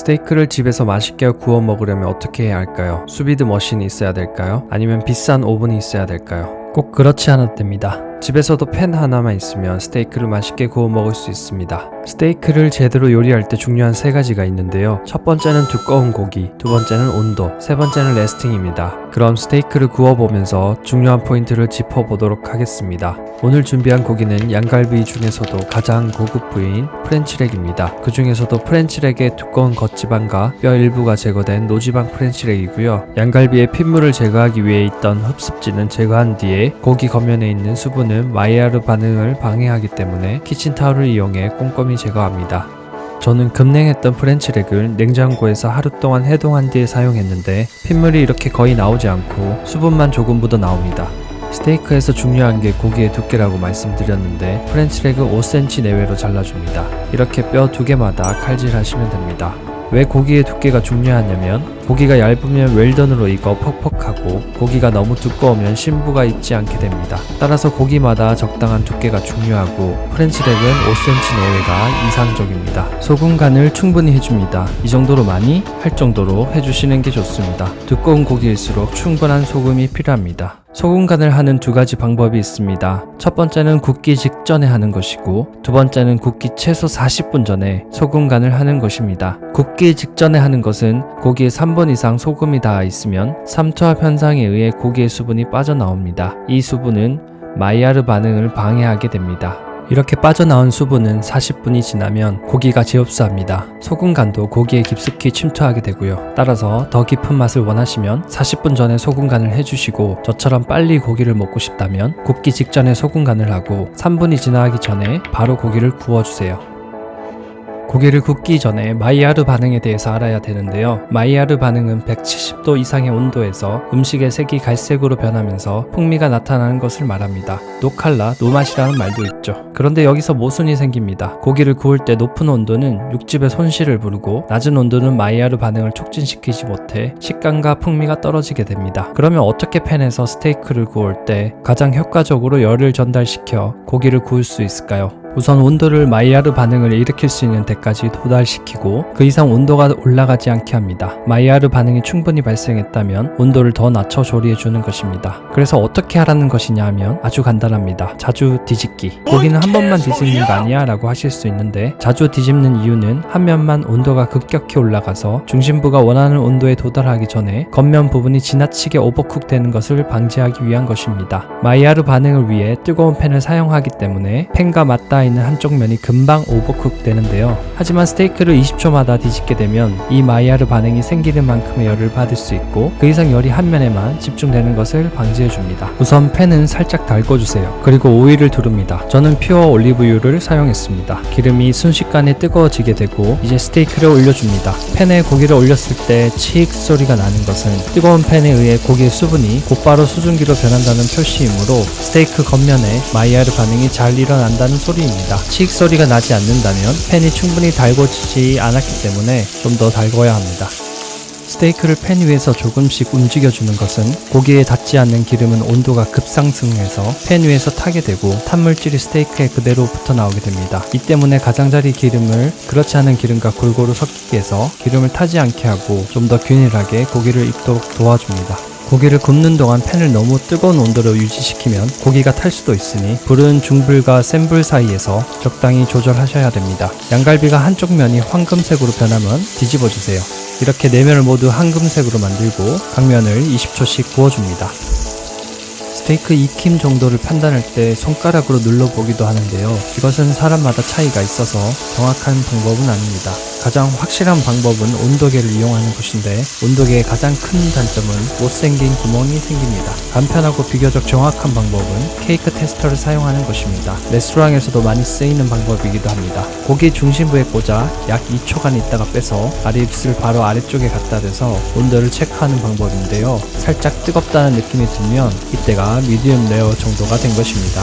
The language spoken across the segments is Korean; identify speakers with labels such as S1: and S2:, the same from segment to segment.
S1: 스테이크를 집에서 맛있게 구워 먹으려면 어떻게 해야 할까요? 수비드 머신이 있어야 될까요? 아니면 비싼 오븐이 있어야 될까요? 꼭 그렇지 않아도 됩니다. 집에서도 팬 하나만 있으면 스테이크를 맛있게 구워 먹을 수 있습니다. 스테이크를 제대로 요리할 때 중요한 세 가지가 있는데요. 첫 번째는 두꺼운 고기, 두 번째는 온도, 세 번째는 레스팅입니다. 그럼 스테이크를 구워보면서 중요한 포인트를 짚어보도록 하겠습니다. 오늘 준비한 고기는 양갈비 중에서도 가장 고급 부위인 프렌치렉입니다. 그 중에서도 프렌치렉의 두꺼운 겉지방과 뼈 일부가 제거된 노지방 프렌치렉이고요. 양갈비의 핏물을 제거하기 위해 있던 흡습지는 제거한 뒤에 고기 겉면에 있는 수분 은 마이야르 반응을 방해하기 때문에 키친타올을 이용해 꼼꼼히 제거합니다. 저는 급냉했던 프렌치렉을 냉장고에서 하루 동안 해동한 뒤에 사용했는데 핏물이 이렇게 거의 나오지 않고 수분만 조금 묻어 나옵니다. 스테이크에서 중요한 게 고기의 두께라고 말씀드렸는데 프렌치렉을 5cm 내외로 잘라줍니다. 이렇게 뼈 두 개마다 칼질하시면 됩니다. 왜 고기의 두께가 중요하냐면 고기가 얇으면 웰던으로 익어 퍽퍽하고 고기가 너무 두꺼우면 신부가 익지 않게 됩니다. 따라서 고기마다 적당한 두께가 중요하고 프렌치렉은 5cm 내외가 이상적입니다. 소금 간을 충분히 해줍니다. 이 정도로 많이 할 정도로 해주시는 게 좋습니다. 두꺼운 고기일수록 충분한 소금이 필요합니다. 소금 간을 하는 두 가지 방법이 있습니다. 첫 번째는 굽기 직전에 하는 것이고 두 번째는 굽기 최소 40분 전에 소금 간을 하는 것입니다. 굽기 직전에 하는 것은 고기에 3분 이상 소금이 닿아 있으면 삼투압 현상에 의해 고기의 수분이 빠져나옵니다. 이 수분은 마이야르 반응을 방해하게 됩니다. 이렇게 빠져나온 수분은 40분이 지나면 고기가 재흡수합니다. 소금 간도 고기에 깊숙이 침투하게 되고요. 따라서 더 깊은 맛을 원하시면 40분 전에 소금 간을 해주시고 저처럼 빨리 고기를 먹고 싶다면 굽기 직전에 소금 간을 하고 3분이 지나기 전에 바로 고기를 구워주세요. 고기를 굽기 전에 마이야르 반응에 대해서 알아야 되는데요. 마이야르 반응은 170도 이상의 온도에서 음식의 색이 갈색으로 변하면서 풍미가 나타나는 것을 말합니다. 노칼라, 노맛이라는 말도 있죠. 그런데 여기서 모순이 생깁니다. 고기를 구울 때 높은 온도는 육즙의 손실을 부르고 낮은 온도는 마이야르 반응을 촉진시키지 못해 식감과 풍미가 떨어지게 됩니다. 그러면 어떻게 팬에서 스테이크를 구울 때 가장 효과적으로 열을 전달시켜 고기를 구울 수 있을까요? 우선 온도를 마이야르 반응을 일으킬 수 있는 데까지 도달시키고 그 이상 온도가 올라가지 않게 합니다. 마이야르 반응이 충분히 발생했다면 온도를 더 낮춰 조리해 주는 것입니다. 그래서 어떻게 하라는 것이냐 하면 아주 간단합니다. 자주 뒤집기. 고기는 한 번만 뒤집는 거 아니야? 라고 하실 수 있는데 자주 뒤집는 이유는 한 면만 온도가 급격히 올라가서 중심부가 원하는 온도에 도달하기 전에 겉면 부분이 지나치게 오버쿡 되는 것을 방지하기 위한 것입니다. 마이야르 반응을 위해 뜨거운 팬을 사용하기 때문에 팬과 맞닿아 있는 한쪽 면이 금방 오버쿡 되는데요. 하지만 스테이크를 20초마다 뒤집게 되면 이 마이야르 반응이 생기는 만큼의 열을 받을 수 있고 그 이상 열이 한 면에만 집중되는 것을 방지해 줍니다. 우선 팬은 살짝 달궈주세요. 그리고 오일을 두릅니다. 저는 퓨어 올리브유를 사용했습니다. 기름이 순식간에 뜨거워지게 되고 이제 스테이크를 올려줍니다. 팬에 고기를 올렸을 때 치익 소리가 나는 것은 뜨거운 팬에 의해 고기의 수분이 곧바로 수증기로 변한다는 표시이므로 스테이크 겉면에 마이야르 반응이 잘 일어난다는 소리입니다. 치익 소리가 나지 않는다면 팬이 충분히 달궈지지 않았기 때문에 좀 더 달궈야 합니다. 스테이크를 팬 위에서 조금씩 움직여주는 것은 고기에 닿지 않는 기름은 온도가 급상승해서 팬 위에서 타게 되고 탄물질이 스테이크에 그대로 붙어 나오게 됩니다. 이 때문에 가장자리 기름을 그렇지 않은 기름과 골고루 섞이게 해서 기름을 타지 않게 하고 좀 더 균일하게 고기를 익도록 도와줍니다. 고기를 굽는 동안 팬을 너무 뜨거운 온도로 유지시키면 고기가 탈 수도 있으니 불은 중불과 센 불 사이에서 적당히 조절하셔야 됩니다. 양갈비가 한쪽 면이 황금색으로 변하면 뒤집어 주세요. 이렇게 네 면을 모두 황금색으로 만들고 각 면을 20초씩 구워줍니다. 스테이크 익힘 정도를 판단할 때 손가락으로 눌러보기도 하는데요. 이것은 사람마다 차이가 있어서 정확한 방법은 아닙니다. 가장 확실한 방법은 온도계를 이용하는 것인데 온도계의 가장 큰 단점은 못생긴 구멍이 생깁니다. 간편하고 비교적 정확한 방법은 케이크 테스터를 사용하는 것입니다. 레스토랑에서도 많이 쓰이는 방법이기도 합니다. 고기 중심부에 꽂아 약 2초간 있다가 빼서 아래 입술 바로 아래쪽에 갖다 대서 온도를 체크하는 방법인데요. 살짝 뜨겁다는 느낌이 들면 이때가 미디움 레어 정도가 된 것입니다.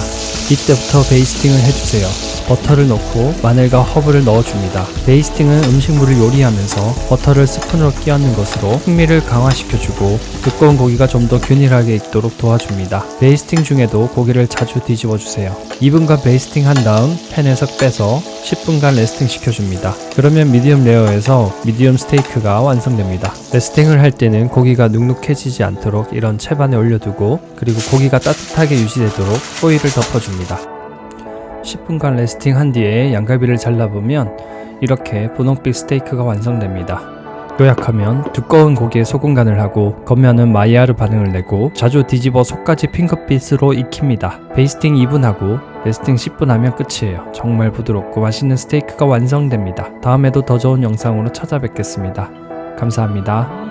S1: 이때부터 베이스팅을 해주세요. 버터를 넣고 마늘과 허브를 넣어줍니다. 베이스팅은 음식물을 요리하면서 버터를 스푼으로 끼얹는 것으로 풍미를 강화시켜주고 두꺼운 고기가 좀 더 균일하게 익도록 도와줍니다. 베이스팅 중에도 고기를 자주 뒤집어주세요. 2분간 베이스팅 한 다음 팬에서 빼서 10분간 레스팅 시켜줍니다. 그러면 미디움 레어에서 미디움 스테이크가 완성됩니다. 레스팅을 할 때는 고기가 눅눅해지지 않도록 이런 채반에 올려두고 그리고 고기 가 따뜻하게 유지되도록 호일을 덮어줍니다. 10분간 레스팅 한 뒤에 양갈비를 잘라보면 이렇게 분홍빛 스테이크가 완성됩니다. 요약하면 두꺼운 고기에 소금 간을 하고 겉면은 마이야르 반응을 내고 자주 뒤집어 속까지 핑크빛으로 익힙니다. 베이스팅 2분 하고 레스팅 10분 하면 끝이에요. 정말 부드럽고 맛있는 스테이크가 완성됩니다. 다음에도 더 좋은 영상으로 찾아뵙겠습니다. 감사합니다.